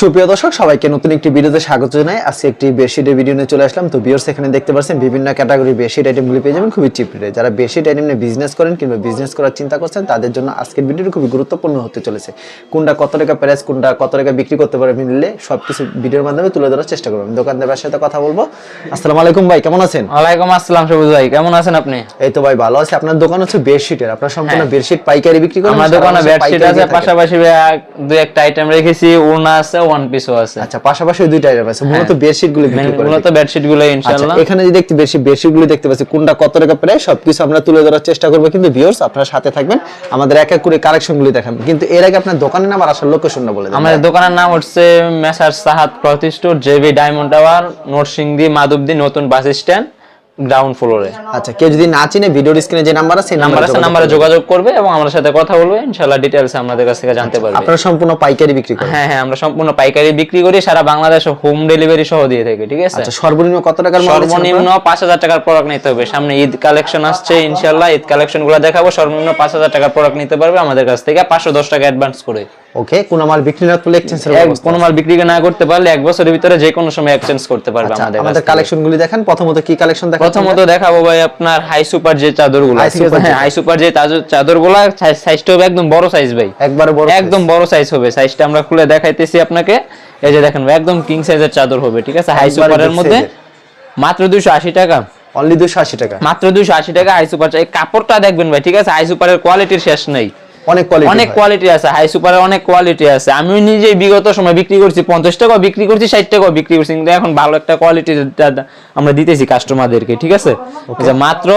সুপ্রিয় দর্শক সবাইকে নতুন একটি ভিডিওতে স্বাগত জানাই। আজকে একটি বেডশিটের ভিডিও নিয়ে চলে আসলাম। তো বিয়ার্স এখানে দেখতে পাচ্ছেন বিভিন্ন ক্যাটাগরি বেডশিট আইটেমগুলি পেয়ে যাবেন। খুবই চিপ রেটে যারা বেডশিট আইটেম নিয়ে বিজনেস করেন কিংবা বিজনেস করার চিন্তা করছেন তাদের জন্য আজকের ভিডিওটি খুবই গুরুত্বপূর্ণ হতে চলেছে। কোনটা কত টাকা প্রাইস কোনটা কত টাকা বিক্রি করতে পারে মিললে সব কিছু ভিডিওর মাধ্যমে তুলে ধরার চেষ্টা করবেন। দোকানদারের সাথে কথা বলব। আসসালামু আলাইকুম ভাই কেমন আছেন? ওয়ালাইকুম আসসালাম সবুজ ভাই। কেমন আছেন আপনি? এই তো ভাই ভালো আছে। আপনার দোকান হচ্ছে বেডশিটের। আপনার সম্পূর্ণ বেডশিট পাইকারি বিক্রি করেন আমার দোকানে বেডশিট আছে। পাশাপাশি দুই একটা আইটেম রেখেছি ওড়না আছে ওয়ান পিসও আছে। আচ্ছা পাশাপাশি দুইটা আইটেম আছে। মূলত বেডশিটগুলো বিক্রি করেন মূলত বেডশিটগুলো আচ্ছা ইনশাআল্লাহ এখানে যে দেখতে বেশি গুলো দেখতে পাচ্ছি কোনটা কত টাকা প্রায় সবকিছু আমরা তুলে ধরার চেষ্টা করব। কিন্তু ভিউয়ার্স আপনারা সাথে থাকবেন। আমাদের এক এক করে কালেকশন গুলি দেখাবেন কিন্তু এর আগে আপনার দোকানের নাম আর আসার লোকেশনটা বলে দেন। আমাদের দোকানের নাম হচ্ছে messrs Sahad cloth store JB diamond tower Narsingdi Madhabdi নতুন বাস স্ট্যান্ড। গ্রাউন্ড ফ্লোরে আচ্ছা কেউ যদি না চিনে ভিডিওর স্ক্রিনে যে নাম্বার আছে সেই নাম্বার আছে নাম্বারে যোগাযোগ করবে এবং আমার সাথে কথা বলবে ইনশাআল্লাহ ডিটেইলস আমাদের কাছ থেকে জানতে পারবে। আপনারা সম্পূর্ণ পাইকারি বিক্রি করেন। হ্যাঁ হ্যাঁ আমরা সম্পূর্ণ পাইকারি বিক্রি করি সারা বাংলাদেশে হোম ডেলিভারি সহ দিয়ে থাকি ঠিক আছে? আচ্ছা সর্বনিম্ন কত টাকার মাল সর্বনিম্ন পাঁচ হাজার টাকার প্রোডাক্ট নিতে হবে। সামনে ঈদ কালেকশন আসছে ইনশাল্লাহ ঈদ কালেকশনগুলো দেখাবো সর্বনিম্ন পাঁচ হাজার টাকার প্রোডাক্ট নিতে পারবে আমাদের কাছ থেকে পাঁচশো দশ টাকা অ্যাডভান্স করে। ওকে কোন মাল বিক্রি না করলে এক্সচেঞ্জের এক- ব্যবস্থা কোনো মাল বিক্রি না করতে পারলে এক বছরের ভিতরে যে কোনো সময় এক্সচেঞ্জ করতে পারবে আচ্ছা, আমাদের আমাদের থেকে। কালেকশন গুলি দেখেন। প্রথমত কি কালেকশন প্রথমত দেখাবো ভাই আপনার হাই সুপার যে চাদরগুলো আছে? হ্যাঁ হাই সুপার যে চাদরগুলো সাইজটা হবে একদম বড় সাইজ ভাই। একবারে বড় একদম বড় সাইজ হবে। সাইজটা আমরা খুলে দেখাইতেছি আপনাকে। এই যে দেখেন ভাই, একদম কিং সাইজের চাদর হবে ঠিক আছে? হাই সুপারের মধ্যে। মাত্র দুশো আশি টাকা। অনলি 280 টাকা। মাত্র দুইশো আশি টাকা হাই সুপার এই কাপড়টা দেখবেন ভাই ঠিক আছে? হাই সুপারের কোয়ালিটির শেষ নেই। অনেক কোয়ালিটি অনেক কোয়ালিটি আছে হাই সুপারের অনেক কোয়ালিটি আছে। আমি নিজেই বিগত সময় বিক্রি করছি পঞ্চাশ টাকা বিক্রি করছি ষাট টাকা বিক্রি করছি কিন্তু এখন ভালো একটা কোয়ালিটি আমরা দিতেছি কাস্টমারদেরকে ঠিক আছে? মাত্র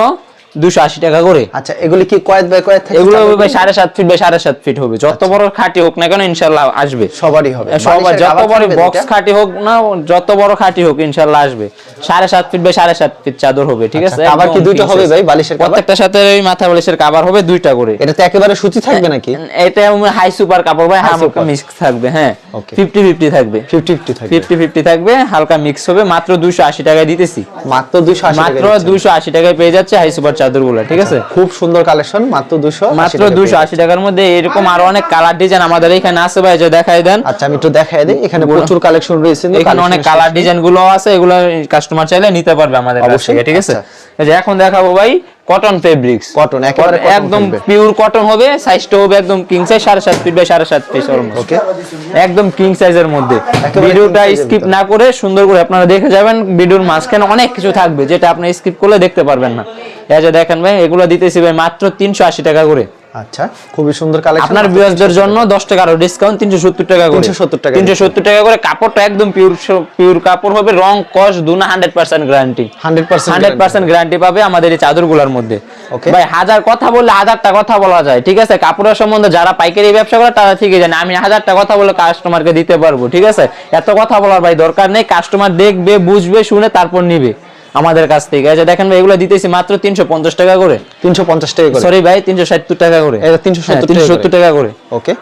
দুশো আশি টাকা করে। আচ্ছা এগুলি কি কয়েদ বাই কয়েদ থাকে এগুলো হবে ভাই সাড়ে সাত ফিট বাই সাড়ে সাত ফিট হবে। যত বড় খাটি হোক না কেন ইনশাল্লাহ আসবে। সবারই হবে। সবার যত বড় বক্স খাটি হোক না যত বড় খাটি হোক ইনশাল্লাহ আসবে। সাড়ে সাত ফিট বাই সাড়ে সাত ফিট চাদর হবে ঠিক আছে? আচ্ছা, cover কি দুইটা হবে ভাই, বালিশের cover? প্রত্যেকটার সাথে ওই মাথা বালিশের কাবার হবে দুইটা করে। এটাতে একেবারে সুতি থাকবে নাকি? এটা হাই সুপার কাপড় ভাই হালকা মিক্স থাকবে হ্যাঁ। Okay. ফিফটি ফিফটি থাকবে। 50 50 থাকবে। ফিফটি ফিফটি থাকবে হালকা মিক্স হবে মাত্র দুশো আশি টাকায় দিতেছি। মাত্র 280 মাত্র টাকা দুশো আশি টাকায় পেয়ে যাচ্ছে হাই সুপার চাদরগুলো ঠিক আছে? খুব সুন্দর কালেকশন মাত্র 200 মাত্র দুশো আশি টাকার মধ্যে এরকম আরও অনেক কালার ডিজাইন আমাদের এখানে আছে ভাই যে দেখাই দেন। আচ্ছা আমি একটু দেখাই দিই এখানে প্রচুর কালেকশন রয়েছে এখানে অনেক কালার ডিজাইনগুলো আছে এগুলো কাস্টমার চাইলে নিতে পারবে আমাদের কাছ অবশ্যই, ঠিক আছে? আচ্ছা। এই যে এখন দেখাবো ভাই কটন ফেব্রিক্স Cotton, একেবারে একদম পিওর কটন হবে সাইজটা হবে একদম কিং সাইজ সাড়ে সাত ফিট বাই সাড়ে সাত ফিট ওকে একদম কিং সাইজের মধ্যে। ভিডিওটা স্কিপ না করে সুন্দর করে আপনারা দেখে যাবেন ভিডিওর মাঝখানে অনেক কিছু থাকবে যেটা আপনি স্কিপ করলে দেখতে পারবেন না। এই যে দেখেন ভাই এগুলো দিতেছি ভাই মাত্র তিনশো আশি টাকা করে। আচ্ছা খুবই সুন্দর কালেকশন আপনার ভিউয়ারদের জন্য 10 টাকা আরও ডিসকাউন্ট 370 টাকা করে। 370 টাকা। 370 টাকা করে কাপড়টা একদম পিওর পিওর কাপড় হবে রং কস দুনা 100% গ্যারান্টি 100% 100% গ্যারান্টি পাবে আমাদের এই চাদরগুলোর মধ্যে. ভাই হাজার কথা বললে হাজারটা কথা বলা যায় ঠিক আছে? কাপড়ের সম্বন্ধে যারা পাইকারি ব্যবসা করে তারা ঠিকই জানে আমি হাজারটা কথা বলে কাস্টমারকে দিতে পারব ঠিক আছে? এত কথা বলার ভাই দরকার নেই কাস্টমার দেখবে বুঝবে শুনে তারপর নিবে। আমাদের কাছ থেকে। এই যে দেখেন ভাই এগুলো দিতেছি মাত্র 350 টাকা করে। 350 টাকা করে? সরি ভাই 370 টাকা করে। এটা 370 হ্যাঁ, টাকা করে। 370 টাকা করে। ওকে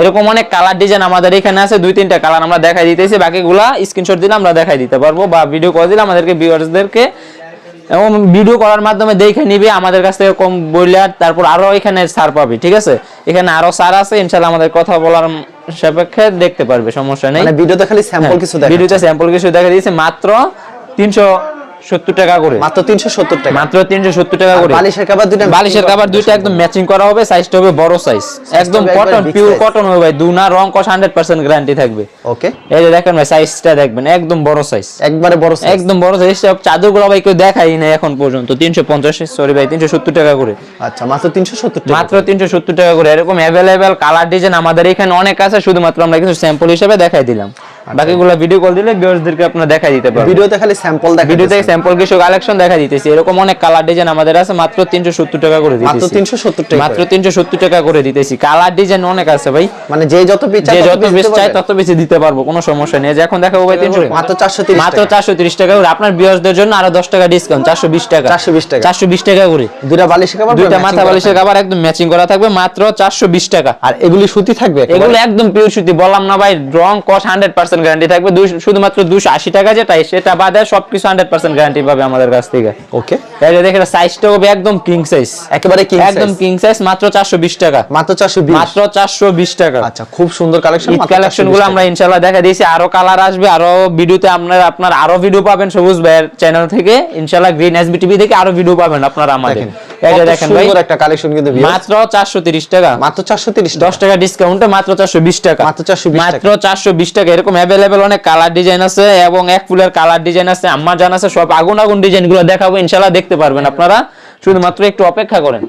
এরকম অনেক কালার ডিজাইন আমাদের এখানে আছে দুই তিনটা কালার আমরা দেখাই দিতেছি। বাকিগুলা স্ক্রিনশট দিলে আমরা দেখাই দিতে পারব বা ভিডিও করে দিলে আমাদেরকে ভিউয়ার্সদেরকে এবং ভিডিও করার মাধ্যমে দেখে নিবে আমাদের কাছ থেকে কম বললে তারপর আরও এখানে ছাড় পাবে ঠিক আছে? এখানে আরও ছাড় আছে ইনশাআল্লাহ আমাদের কথা বলার সাপেক্ষে দেখতে পারবে সমস্যা নেই। মানে ভিডিওতে খালি স্যাম্পল কিছু দেখা ভিডিওতে স্যাম্পল কিছু দেখা দিয়েছে মাত্র তিনশো সত্তর টাকা করে। মাত্র 370 টাকা। মাত্র তিনশো সত্তর টাকা করে। বালিশের দুটো বালিশের কাভার দুইটা একদম ম্যাচিং করা হবে সাইজটা হবে বড় সাইজ একদম কটন পিওর কটন হবে ভাই। দুনা রং কস 100% গ্যারান্টি থাকবে। ওকে এই যে দেখেন ভাই সাইজটা দেখবেন একদম বড় সাইজ একবারে বড় size। একদম বড় সাইজ সব চাদরগুলো ভাই কেউ দেখাই না এখন পর্যন্ত। 350 সরি ভাই 370 টাকা করে। আচ্ছা মাত্র 370 টাকা মাত্র 370 টাকা করে। এরকম অ্যাভেলেবেল কালার ডিজাইন আমাদের এখানে অনেক আছে। শুধুমাত্র আমরা কিছু স্যাম্পল হিসেবে দেখাই দিলাম। বাকিগুলো ভিডিও কল দিলে ভিউয়ার্সদেরকে আপনারা দেখাই দিতে পারবেন। ভিডিওতে খালি স্যাম্পল দেখা ভিডিও থেকে স্যাম্পল কিছু কালেকশন দেখা দিতেছি। এরকম অনেক কালার ডিজাইন আমাদের আছে মাত্র 370 টাকা করে মাত্র দিতেছি 370 টাকা। মাত্র 370 টাকা করে দিতেছি। কালার ডিজাইন অনেক আছে ভাই। মানে যে যত পিস যত বেশি চাই তত দিতে পারব কোনো সমস্যা নেই। যে এখন দেখাবো ভাই 300 মাত্র 430 মাত্র টাকা। 430 টাকা করে। আপনার ভিউয়ারদের জন্য আরও 10 টাকা ডিসকাউন্ট 420 টাকা। 420 টাকা। 420 টাকা করে। দুইটা বালিশের কভার মাথা বালিশের কভার একদম ম্যাচিং করা থাকবে মাত্র 420 টাকা। আর এগুলি সুতি থাকবে এগুলো একদম পিওর সুতি বললাম না ভাই রং কস 100% পার্সেন্ট গ্যারান্টি থাকবে শুধুমাত্র দুশো আশি টাকা যেটাই সেটা বাদে সবকিছু হান্ড্রেড পার্সেন্ট গ্যারান্টি পাবে আমাদের কাছ থেকে। ওকে যে দেখেন সাইজটা হবে একদম কিং সাইজ একেবারে king একদম কিং সাইজ মাত্র চারশো বিশ টাকা। মাত্র চারশো বিশ। মাত্র চারশো বিশ টাকা। আচ্ছা খুব সুন্দর কালেকশন কালেকশনগুলো আমরা ইনশাল্লাহ দেখা দিয়েছি। আরও কালার আসবে আরও ভিডিওতে আপনার আপনার আরও ভিডিও পাবেন সবুজ ভাইয়ের চ্যানেল থেকে। ইনশাল্লাহ গ্রিন এসবি টিভি থেকে আরও ভিডিও পাবেন আপনারা আমাদের। দেখেন ভাই একটা কালেকশন কিন্তু মাত্র চারশো তিরিশ টাকা। মাত্র চারশো তিরিশ দশ টাকা ডিসকাউন্টে মাত্র চারশো বিশ টাকা। মাত্র 420 টাকা। মাত্র চারশো বিশ টাকা এরকম অ্যাভেলেবেল অনেক কালার ডিজাইন আছে এবং এক ফুলের কালার ডিজাইন আছে আমার জানা আছে সব আগুন আগুন ডিজাইনগুলো দেখাবো ইনশাল্লাহ দেখতে পারবেন আপনারা। শুধুমাত্র একটু অপেক্ষা করেন।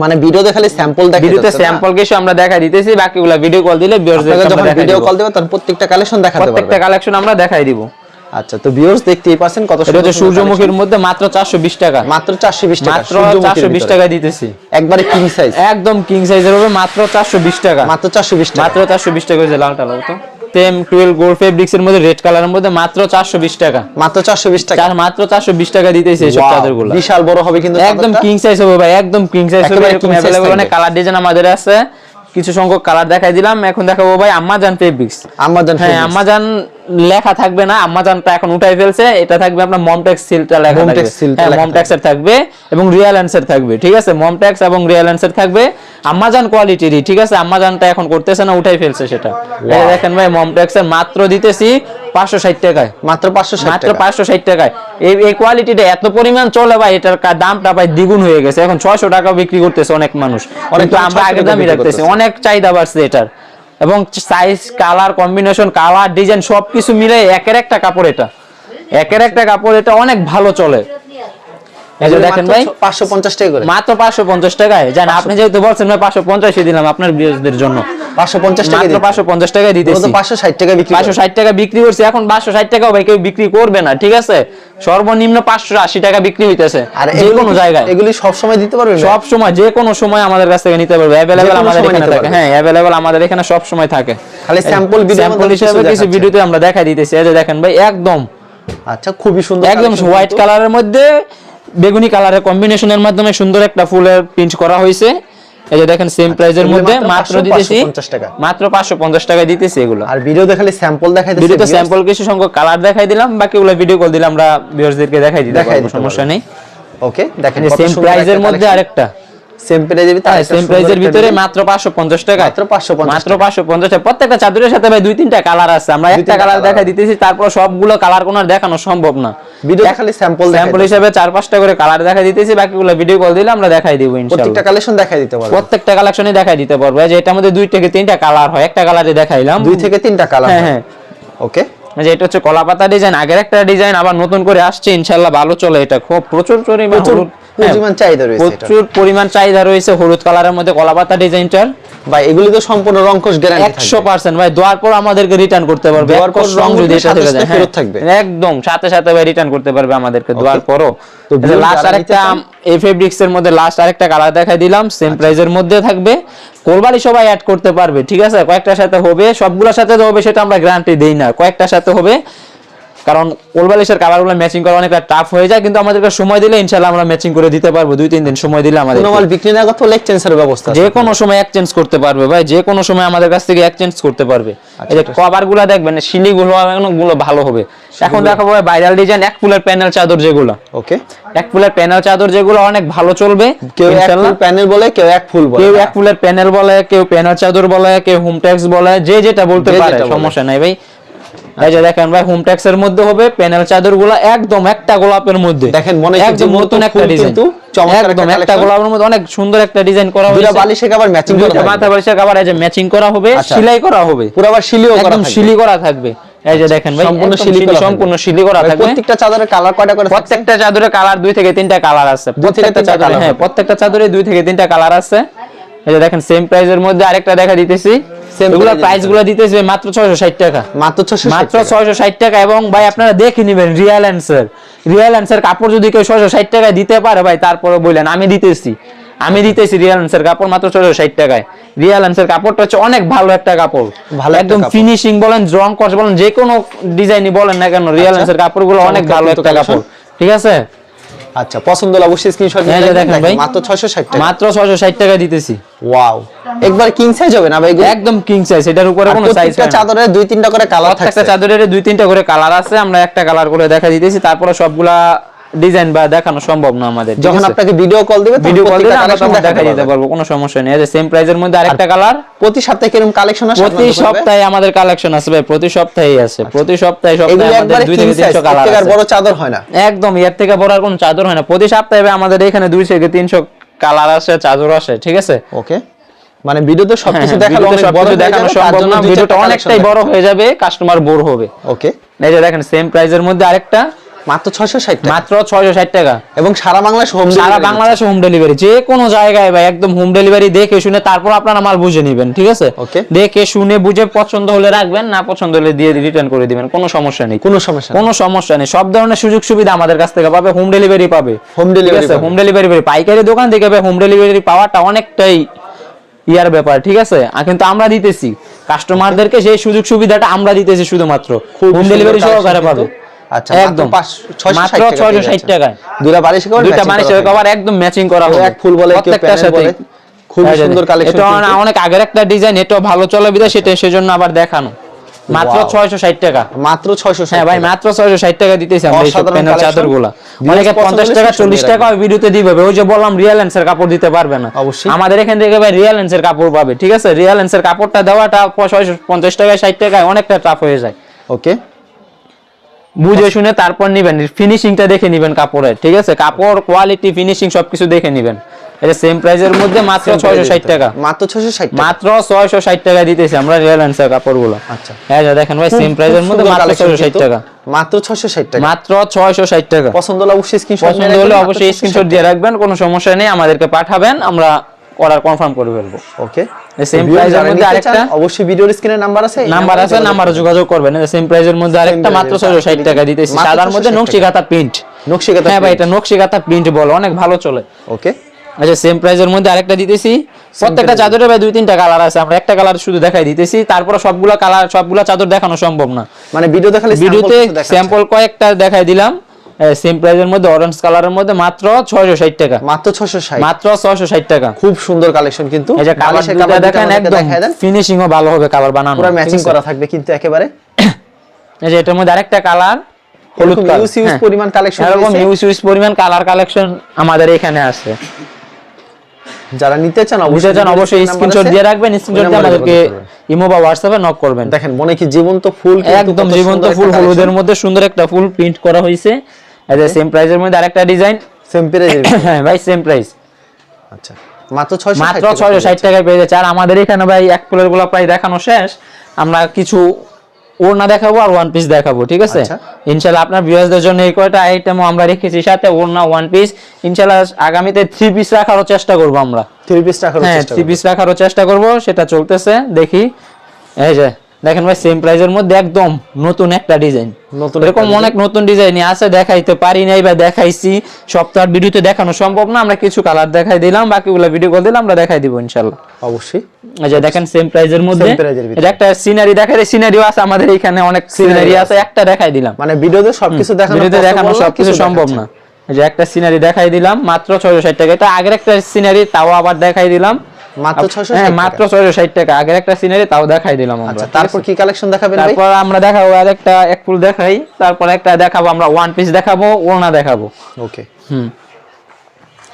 মানে ভিডিও দেখালে স্যাম্পল দেখা ভিডিওতে স্যাম্পল কিছু আমরা দেখা দিতেছি বাকিগুলো ভিডিও কল দিলে যখন ভিডিও কল দেবে। তখন প্রত্যেকটা কালেকশন দেখাতে প্রত্যেকটা কালেকশন আমরা দেখাই দিব। আচ্ছা তো ভিউয়ার্স দেখতেই পাচ্ছেন কত সুন্দর সুন্দর সূর্যমুখীর মধ্যে মাত্র চারশো বিশ টাকা। মাত্র চারশো বিশ টাকা মাত্র সূর্যমুখীর চারশো বিশ ভিতরে। টাকা দিতেছি। একবারে কিং সাইজ একদম কিং সাইজের হবে মাত্র চারশো বিশ টাকা। মাত্র চারশো বিশ টাকা। মাত্র চারশো বিশ টাকা হয়েছে লালটা লাল তো। টেম টুয়েলভ গোল্ড ফেব্রিক্স এর মধ্যে রেড কালারের মধ্যে মাত্র চারশো বিশ টাকা। মাত্র টাকা। মাত্র দিতেছি বিশাল বড় হবে কিন্তু একদম কিং সাইজ হবে ভাই একদম কিং সাইজ হবে এরকম। অনেক কালার ডিজাইন আমাদের আছে। কিছু সংখ্যক কালার দেখাই দিলাম এখন দেখাবো ভাই আম্মাজান ফেব্রিক্স আমাজন হ্যাঁ fabrics। লেখা থাকবে না আমাজনটা এখন উঠাই ফেলছে এটা থাকবে আপনার মমটেক্স সিলটা লেখা থাকবে। seal হ্যাঁ মমটেক্স এর থাকবে। এবং রিয়েল অ্যান্সার থাকবে ঠিক আছে? মমটেক্স এবং রিয়েল অ্যান্সার থাকবে। আমাজন কোয়ালিটিরই ঠিক আছে? আমাজনটা এখন করতেছে না উঠাই ফেলছে সেটা। এই দেখেন ভাই মমটেক্স এর মাত্র দিতেছি পাঁচশো ষাট টাকায়। মাত্র পাঁচশো ষাট মাত্র টাকা পাঁচশো ষাট টাকায়। এই এই কোয়ালিটিটা এত পরিমাণ চলে ভাই এটার দামটা ভাই দ্বিগুণ হয়ে গেছে। এখন ছয়শো টাকা বিক্রি করতেছে অনেক মানুষ। অনেক আমরা 600 আগের দামই রাখতেছি। অনেক চাহিদা বাড়ছে এটার। এবং size colour combination colour design সবকিছু মিলে একের একটা কাপড় এটা। একের একটা কাপড় এটা অনেক ভালো চলে। দেখেন ভাই পাঁচশো পঞ্চাশ টাকা মাত্র পাঁচশো পঞ্চাশ টাকায়। জান আপনি যেহেতু বলছেন ভাই পাঁচশো পঞ্চাশই দিলাম আপনার বিয়েদের জন্য। পাঁচশো পঞ্চাশ টাকা মাত্র পাঁচশো পঞ্চাশ দিতেছি। পাঁচশো ষাট টাকা বিক্রি পাঁচশো ষাট টাকা বিক্রি করছে। এখন পাঁচশো ষাট টাকাও ভাই কেউ বিক্রি করবে না ঠিক আছে? সর্বনিম্ন পাঁচশো আশি টাকা বিক্রি হইতেছে। আর যে কোনো জায়গায়। এগুলি সব সময় দিতে পারবেন সব সময় যে কোনো সময় আমাদের কাছ থেকে নিতে পারবে। অ্যাভেলেবেল আমাদের এখানে নিতে থাকে। হ্যাঁ আমাদের এখানে সব সময় থাকে। খালি sample video স্যাম্পল হিসেবে কিছু কিছু ভিডিওতে আমরা দেখাই দিতেছি। এই যে দেখেন ভাই একদম। আচ্ছা খুবই সুন্দর একদম হোয়াইট। কালারের মধ্যে বেগুনি কালারের কম্বিনেশনের মাধ্যমে সুন্দর একটা ফুলের প্রিন্ট করা হয়েছে এই যে দেখেন সেম প্রাইজের মধ্যে মাত্র মাত্র 500, দিতেছি 550 টাকা। মাত্র পাঁচশো পঞ্চাশ টাকায় দিতেছি এগুলো। আর ভিডিও দেখালে স্যাম্পল দেখাই দিচ্ছে ভিডিওতে স্যাম্পল কিছু সংখ্যক কালার দেখাই দিলাম বাকিগুলো ভিডিও কল দিলাম আমরা ভিউয়ার্সদেরকে দেখাই দিতে পারব সমস্যা নেই। ওকে দেখেন সেম প্রাইজের মধ্যে আরেকটা। সেম প্রাইজের ভিতরে হ্যাঁ সেম প্রাইজের একটা ভিতরে design। মাত্র পাঁচশো পঞ্চাশ টাকা মাত্র 550 মাত্র পাঁচশো পঞ্চাশ টাকা প্রত্যেকটা চাদরের সাথে ভাই দুই তিনটা কালার আছে। আমরা একটা কালার দেখা দিতেছি তারপর সবগুলো কালার কোন দেখানো সম্ভব না। ভিডিও খালি স্যাম্পল স্যাম্পল হিসেবে চার পাঁচটা করে কালার দেখা দিতেছি বাকিগুলো ভিডিও কল দিলে আমরা দেখাই দিব প্রত্যেকটা কালেকশন দেখাই দিতে পারবেন প্রত্যেকটা কালেকশনই দেখাই দিতে পারব। যে এটার মধ্যে দুই থেকে তিনটা কালার হয়। একটা কালারে দেখাইলাম। দুই থেকে তিনটা কালার হ্যাঁ হ্যাঁ। ওকে যে এটা হচ্ছে কলাপাতা ডিজাইন আগের একটা ডিজাইন আবার নতুন করে আসছে। ইনশাআল্লাহ ভালো চলে এটা। খুব প্রচুর পরিমাণ হ্যাঁ, পরিমাণ চাহিদা রয়েছে প্রচুর পরিমাণ চাহিদা রয়েছে হলুদ কালারের মধ্যে কলাপাতা ডিজাইনটার। ভাই এগুলি তো সম্পূর্ণ রংকশ গ্যারান্টি একশো পার্সেন্ট ভাই দেওয়ার পর আমাদেরকে রিটার্ন করতে পারবে। রং যদি সাথে যায়, ফেরত হ্যাঁ, থাকবে। একদম সাথে সাথে ভাই রিটার্ন করতে পারবে আমাদেরকে দেওয়ার পরও। তো লাস্ট আরেকটা এই ফেব্রিক্স এর মধ্যে লাস্ট আরেকটা কালার দেখাই দিলাম সেম প্রাইজের মধ্যে থাকবে। কোরবানি সবাই অ্যাড করতে পারবে ঠিক আছে? কয়েকটার সাথে হবে সবগুলোর সাথে হবে সেটা আমরা গ্যারান্টি দেই না। কয়েকটার সাথে হবে কারণ কোলবালিশের কালারগুলো ম্যাচিং করা অনেকটা টাফ হয়ে যায় কিন্তু আমাদেরকে সময় দিলে ইনশাআল্লাহ আমরা ম্যাচিং করে দিতে পারব। দুই তিন দিন সময় দিলে আমাদের মাল বিক্রি না করতে হলে এক্সচেঞ্জের ব্যবস্থা যে কোনো সময় এক্সচেঞ্জ করতে পারবে ভাই যে কোনো সময় আমাদের কাছ থেকে এক্সচেঞ্জ করতে পারবে। এই যে কভারগুলা দেখবেন শিলি গুলো গুলো ভালো হবে। এখন দেখাবো ভাইরাল ডিজাইন এক ফুলের প্যানেল চাদর যেগুলো। ওকে। এক ফুলের প্যানেল চাদর যেগুলো অনেক ভালো চলবে কেউ এক। ফুল প্যানেল বলে কেউ এক ফুল বলে। কেউ এক ফুলের প্যানেল বলে কেউ প্যানেল চাদর বলে কেউ হোম ট্যাক্স বলে যে যেটা বলতে পারে সমস্যা নাই ভাই। এই যে দেখেন ভাই হোম ট্যাক্স এর মধ্যে হবে প্যানেল চাদরগুলো একদম একটা গোলাপের মধ্যে। দেখেন মনে হচ্ছে একদম নতুন একটা ডিজাইন কিন্তু একদম একটা গোলাপের মধ্যে অনেক সুন্দর একটা ডিজাইন করা হয়েছে। বালিশে ম্যাচিং করা মাথা থাকবে। কাভার এই যে ম্যাচিং করা হবে আচ্ছা। সেলাই করা হবে। পুরো আবার শিলিও করা একদম শিলি করা থাকবে। এই যে দেখেন ভাই সম্পূর্ণ শিলি। সম্পূর্ণ শিলি করা থাকবে। প্রত্যেকটা চাদরের কালার কয়টা করে প্রত্যেকটা চাদরে কালার দুই থেকে তিনটা কালার আছে। প্রত্যেকটা চাদরে হ্যাঁ প্রত্যেকটা চাদরে দুই থেকে তিনটা কালার আছে। এই যে দেখেন সেম প্রাইজের মধ্যে আরেকটা দেখা দিতেছি। এগুলোর প্রাইসগুলো দিতেছে মাত্র 660 টাকা। মাত্র 660 মাত্র টাকা। 660 টাকা এবং ভাই আপনারা দেখে নেবেন রিয়েল অ্যান্সার রিয়েল অ্যান্সার কাপড় যদি কেউ 660 টাকায় দিতে পারে ভাই তারপরে আমি দিতেছি। আমি দিতেছি রিয়েল অ্যান্সার কাপড় মাত্র 660 টাকায়। রিয়েল অ্যান্সার কাপড়টা হচ্ছে অনেক ভালো একটা কাপড়। ভালো একদম ফিনিশিং বলেন রং কস বলেন যে কোনো ডিজাইনই বলেন না কেন রিয়েল আচ্ছা। অ্যান্সার কাপড়গুলো অনেক ভালো একটা কাপড়। ঠিক আছে? আচ্ছা পছন্দ হলে অবশ্যই স্ক্রিনশট নিয়ে দেখেন ভাই। মাত্র 660 টাকা। মাত্র ছয়শো ষাট টাকা দিতেছি। ওয়াও। একবার কিং সাইজ হবে না ভাই একদম কিং সাইজ এটার উপরে কোনো সাইজ প্রত্যেকটা চাদরে দুই তিনটা করে কালার প্রত্যেকটা থাকছে। চাদরের দুই তিনটা করে কালার আছে আমরা একটা কালার করে দেখা দিতেছি তারপরে সবগুলা ডিজাইন বা দেখানো সম্ভব না আমাদের যখন আপনাকে ভিডিও কল দিবে ভিডিও কল দিলে আমরা তখন দেখা দেখা দিতে পারব কোনো সমস্যা নেই। সেম প্রাইজের মধ্যে আরেকটা কালার প্রতি সপ্তাহে কীরকম কালেকশন আসে প্রতি সপ্তাহে আমাদের কালেকশন ভাই প্রতি সপ্তাহেই আছে প্রতি সপ্তাহে আচ্ছা। সপ্তাহে আমাদের দুই থেকে তিনশো কালার আছে। বড় চাদর হয় না। একদম এর থেকে বড় আর কোনো চাদর হয় না। প্রতি সপ্তাহে আমাদের এখানে দুই থেকে তিনশো কালার আসে চাদর আসে ঠিক আছে? ওকে। মানে ভিডিওতে সবকিছু হ্যাঁ, অনেক বড় দেখানো সম্ভব না। ভিডিওটা অনেকটাই বড় হয়ে যাবে কাস্টমার বোর হবে। ওকে। এই যে দেখেন সেম প্রাইজের মধ্যে আরেকটা মাত্র 660 টাকা। মাত্র ছয়শো ষাট টাকা। এবং সারা বাংলাদেশ হোম সারা বাংলাদেশে হোম ডেলিভারি যে কোনো জায়গায় ভাই একদম হোম ডেলিভারি দেখে শুনে তারপর আপনারা মাল বুঝে নেবেন ঠিক আছে? Okay. দেখে শুনে বুঝে পছন্দ হলে রাখবেন না পছন্দ হলে দিয়ে রিটার্ন করে দিবেন কোনো সমস্যা নেই। কোনো সমস্যা কোনো সমস্যা নেই। সব ধরনের সুযোগ সুবিধা আমাদের কাছ থেকে পাবে হোম ডেলিভারি পাবে। Delivery পাবে। হোম ডেলিভারি পাইকারি দোকান থেকে হোম ডেলিভারি পাওয়াটা অনেকটাই ইয়ার ব্যাপার ঠিক আছে? আর কিন্তু আমরা দিতেছি। কাস্টমারদেরকে সেই সুযোগ সুবিধাটা আমরা দিতেছি শুধুমাত্র। হোম ডেলিভারি সহকারে। পাবে। আচ্ছা একদম। মাত্র 660 মাত্র টাকা পেয়ে 660 যাচ্ছেন। টাকায়। দুইটা বালিশ কভার দুইটা matching মানুষের করা থাকবে। কভার একদম ম্যাচিং করা হবে। এক ফুল বলে, প্রত্যেকটার সাথে খুব সুন্দর কালেকশন এটা অনেক আগের একটা ডিজাইন এটাও ভালো চলে বিধায় সেটা সেজন্য আবার দেখানো। মাত্র Wow. ছয়শো ষাট টাকা। মাত্র 660 হ্যাঁ ভাই মাত্র টাকা দিতেছি আমরা প্যানেল অনেকে পছন্দ পঞ্চাশ হলে টাকা screenshot চল্লিশ দিয়ে টাকা ওই ভিডিওতে দিবে। ওই যে বললাম রিয়েল কাপড় দিতে পারবে না। অবশ্যই। আমাদের এখান থেকে ভাই রিয়েল কাপড় পাবে ঠিক আছে? রিয়েল এর কাপড়টা দেওয়াটা পঞ্চাশ টাকায় ষাট টাকায় অনেকটা টাফ হয়ে যায়। ওকে বুঝে শুনে তারপর নিবেন। ফিনিশিংটা দেখে নিবেন কাপড়ের ঠিক আছে? কাপড় কোয়ালিটি ফিনিশিং সবকিছু দেখে নিবেন। এটা সেম প্রাইজের মধ্যে মাত্র ছয়শো ষাট টাকা। মাত্র 660 টাকা। মাত্র ছয়শো ষাট টাকা দিতেছি আমরা রিয়েল এন্সার কাপড়গুলো। আচ্ছা। হ্যাঁ যা দেখেন ভাই সেম প্রাইজের মধ্যে মাত্র ছয়শো ষাট টাকা। মাত্র 660 টাকা। মাত্র ছয়শো ষাট টাকা। পছন্দ হলে অবশ্যই স্ক্রিনশট পছন্দ হলে অবশ্যই স্ক্রিনশট দিয়ে রাখবেন কোনো সমস্যা নেই আমাদেরকে পাঠাবেন আমরা অর্ডার কনফার্ম করে ফেলব ওকে price এর মধ্যে আরেকটা- অবশ্যই ভিডিওর স্ক্রিনে নাম্বার আছে নাম্বার আছে নাম্বারে যোগাযোগ করবেন। সেম প্রাইজের মধ্যে আরেকটা মাত্র এর ছয়শো ষাট টাকা দিতেছি। সাদার মধ্যে 660 নকশি কাতা প্রিন্ট নকশিকাতা হ্যাঁ ভাই এটা নকশি কাতা প্রিন্ট বলো অনেক ভালো চলে। ওকে আচ্ছা সেম প্রাইজের মধ্যে আরেকটা দিতেছি। প্রত্যেকটা চাদরে ভাই দুই তিনটা কালার আছে। আমরা একটা কালার শুধু দেখাই দিতেছি। তারপরে সবগুলা কালার সবগুলা চাদর দেখানো সম্ভব না। মানে ভিডিও দেখালে ভিডিওতে স্যাম্পল কয়েকটা দেখাই দিলাম। সেম প্রাইজের মধ্যে অরেঞ্জ কালারের মধ্যে মাত্র ছয়শো ষাট টাকা। মাত্র 660 মাত্র ছয়শো ষাট টাকা। খুব সুন্দর কালেকশন কিন্তু। এই যে কালার দেখেন একদম ফিনিশিংও ভালো হবে কালার বানানো। পুরো ম্যাচিং করা থাকবে কিন্তু একেবারে। এই যে এটার মধ্যে আরেকটা কালার হলুদ কালার ইউজ ইউজ পরিমাণ কালেকশন এরকম ইউজ ইউজ পরিমাণ কালার কালেকশন আমাদের এখানে আছে। যারা নিতে চান বুঝতে চান অবশ্যই স্ক্রিনশট দিয়ে রাখবেন স্ক্রিনশট দিয়ে আমাদেরকে ইমো বা হোয়াটসঅ্যাপে নক করবেন। দেখেন মনে কি জীবন্ত ফুল একদম জীবন্ত ফুল হলুদের মধ্যে সুন্দর একটা ফুল প্রিন্ট করা হয়েছে। যে সেম প্রাইজের মধ্যে আরেকটা ডিজাইন সেম প্রাইজের হ্যাঁ ভাই সেম প্রাইস আচ্ছা মাত্র 660 মাত্র ছয়শো ষাট টাকায় পেয়ে যাচ্ছে। আর আমাদের এখানে ভাই এক ফুলেরগুলা প্রায় দেখানো শেষ। আমরা কিছু ওড়না দেখাবো আর ওয়ান পিস দেখাবো ঠিক আছে? আচ্ছা। ইনশাল্লাহ আপনার ভিউয়ার্সদের জন্য এই কয়টা আইটেমও আমরা রেখেছি সাথে ওড়না ওয়ান পিস ইনশাল্লাহ আগামীতে থ্রি পিস রাখারও চেষ্টা করব আমরা। থ্রি পিস রাখার হ্যাঁ চেষ্টা থ্রি পিস রাখারও চেষ্টা করব সেটা চলতেছে দেখি। এই যে দেখেন ভাই সেম প্রাইজের মধ্যে একদম নতুন একটা ডিজাইন নতুন এরকম অনেক নতুন ডিজাইন আছে দেখাইতে পারি নাই বা দেখাইছি। সপ্তাহ ভিডিওতে দেখানো সম্ভব না আমরা কিছু কালার দেখাই দিলাম বাকিগুলো ভিডিও কল দিলাম আমরা দেখাই দিব ইনশাল্লাহ। অবশ্যই। যে দেখেন সেম প্রাইজের মধ্যে। এটা একটা সিনারি দেখাই সিনারিও আছে আমাদের এখানে অনেক সিনারি আছে একটা দেখাই দিলাম। মানে ভিডিওতে সবকিছু দেখানো ভিডিওতে দেখানো সবকিছু সম্ভব না। এই যে একটা সিনারি দেখাই দিলাম মাত্র ছয়শো ষাট টাকা। এটা আগের একটা সিনারি তাও আবার দেখাই দিলাম। মাত্র 660 হ্যাঁ মাত্র ছয়শো ষাট টাকা। আগের একটা সিনারি তাও দেখাই দিলাম আমরা। আচ্ছা তারপর কি কালেকশন দেখাবেন ভাই? তারপর আমরা দেখাবো আর একটা এক ফুল দেখাই। তারপর একটা দেখাবো আমরা ওয়ান পিস দেখাবো ওড়না দেখাবো। ওকে হুম।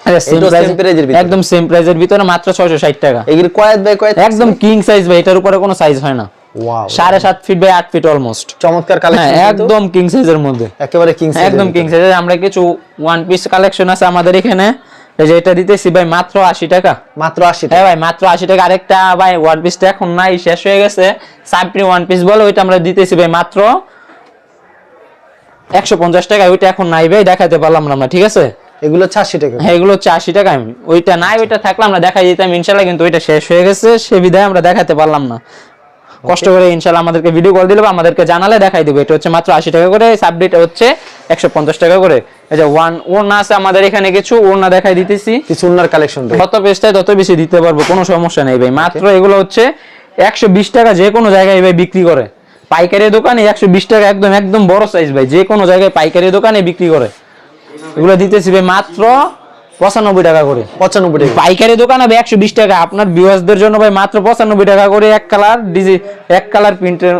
আচ্ছা? একদম সেম প্রাইজের ভিতরে মাত্র ছয়শো ষাট টাকা। এগুলি কয়েক বাই কয়েক একদম কিং সাইজ ভাই এটার উপরে কোনো সাইজ হয় না। সাড়ে সাত ফিট বাই আট ফিট অলমোস্ট চমৎকার হ্যাঁ কালেকশন একদম কিং সাইজের মধ্যে। একেবারে কিং একদম কিং সাইজের আমরা কিছু ওয়ান পিস কালেকশন আছে আমাদের এখানে। এই যে এটা দিতেছি ভাই মাত্র আশি টাকা। মাত্র 80 হ্যাঁ টাকা। ভাই মাত্র আশি টাকা। আরেকটা ভাই ওয়ান পিসটা এখন নাই শেষ হয়ে গেছে। সাবপ্রি ওয়ান পিস বলে ওইটা আমরা দিতেছি ভাই মাত্র একশো পঞ্চাশ টাকা। ওইটা এখন নাই ভাই দেখাতে পারলাম না আমরা ঠিক আছে? এগুলো 80 টাকা। হ্যাঁ এগুলো হচ্ছে আশি টাকা। ওইটা নাই ওইটা থাকলে আমরা দেখাই দিতাম ইনশাল্লাহ কিন্তু ওইটা শেষ হয়ে গেছে। সে বিধায় আমরা দেখাতে পারলাম না। কষ্ট করে ইনশাল্লাহ আমাদেরকে ভিডিও কল দিলে বা আমাদেরকে জানালে দেখাই দেবো। এটা হচ্ছে মাত্র আশি টাকা করে সাবডিট হচ্ছে একশো পঞ্চাশ টাকা করে। এই যে ওয়ান ওড়না আছে আমাদের এখানে কিছু ওড়না দেখাই দিতেছি। কিছু উন্নার কালেকশন যত তত বেশি দিতে পারব কোনো সমস্যা নেই ভাই। মাত্র এগুলো হচ্ছে একশো বিশ টাকা যে কোনো জায়গায় ভাই বিক্রি করে। পাইকারি দোকানে একশো বিশ টাকা একদম একদম বড় সাইজ ভাই। যে কোনো জায়গায় পাইকারি দোকানে বিক্রি করে। এগুলো দিতেছি ভাই মাত্র পঁচানব্বই টাকা করে। পঁচানব্বই টাকা। পাইকারি দোকান হবে একশো বিশ টাকা। আপনার ভিউয়ার্সদের জন্য ভাই মাত্র পঁচানব্বই টাকা করে এক কালার ডিজি এক কালার প্রিন্টের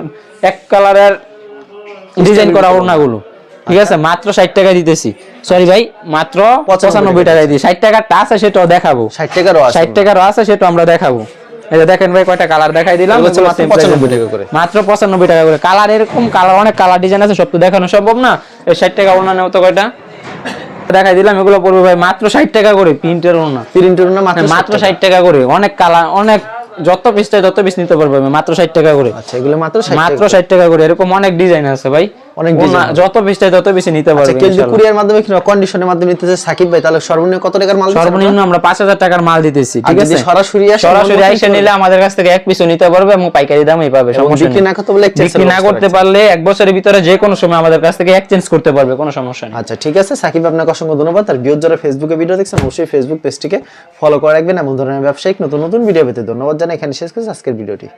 এক কালারের ডিজাইন করা ওড়নাগুলো। ঠিক আছে? মাত্র ষাট টাকা দিতেছি। সরি ভাই মাত্র পঁচানব্বই টাকায় দিই ষাট টাকার টা আছে সেটাও দেখাবো। ষাট টাকারও ষাট টাকারও আছে সেটা আমরা দেখাবো। এই দেখেন ভাই কয়টা কালার দেখাই দিলাম। মাত্র same price এ। 95 টাকা করে। মাত্র পঁচানব্বই টাকা করে। কালার এরকম কালার অনেক কালার ডিজাইন আছে সব তো দেখানো সম্ভব না। ষাট টাকা ওনা নেও তো কয়টা? দেখাই দিলাম এগুলো পড়বে ভাই মাত্র ষাট টাকা করে প্রিন্টের না। প্রিন্টের না মাত্র হ্যাঁ, মাত্র ষাট টাকা করে অনেক কালার অনেক যত পিস চাই তত পিস নিতে পারবে মাত্র ষাট টাকা করে। আচ্ছা এগুলো মাত্র মাত্র ষাট টাকা করে এরকম অনেক ডিজাইন আছে ভাই। অনেক যত পিস চাই তত পিস নিতে আচ্ছা পারবে যদি কুরিয়ার মাধ্যমে কিংবা কন্ডিশনের মাধ্যমে নিতে চায় সাকিব ভাই তাহলে সর্বনিম্ন কত টাকার মাল সর্বনিম্ন আমরা পাঁচ হাজার টাকার মাল দিতেছি ঠিক আছে? সরাসরি সরাসরি আইসা নিলে আমাদের কাছ থেকে এক পিসও নিতে পারবে এবং পাইকারি দামেই পাবে সমস্যা বিক্রি না করতে বলে বিক্রি না করতে পারলে এক বছরের ভিতরে যে কোনো সময় আমাদের কাছ থেকে এক্সচেঞ্জ করতে পারবে কোনো সমস্যা নেই। আচ্ছা ঠিক আছে সাকিব আপনাকে অসংখ্য ধন্যবাদ। আর বিয়োর যারা ফেসবুকে ভিডিও দেখছেন অবশ্যই ফেসবুক পেজটিকে ফলো করে রাখবেন এমন ধরনের ব্যবসায়িক নতুন নতুন ভিডিও পেতে ধন্যবাদ জানাই। এখানে শেষ করছি আজকের ভিডিওটি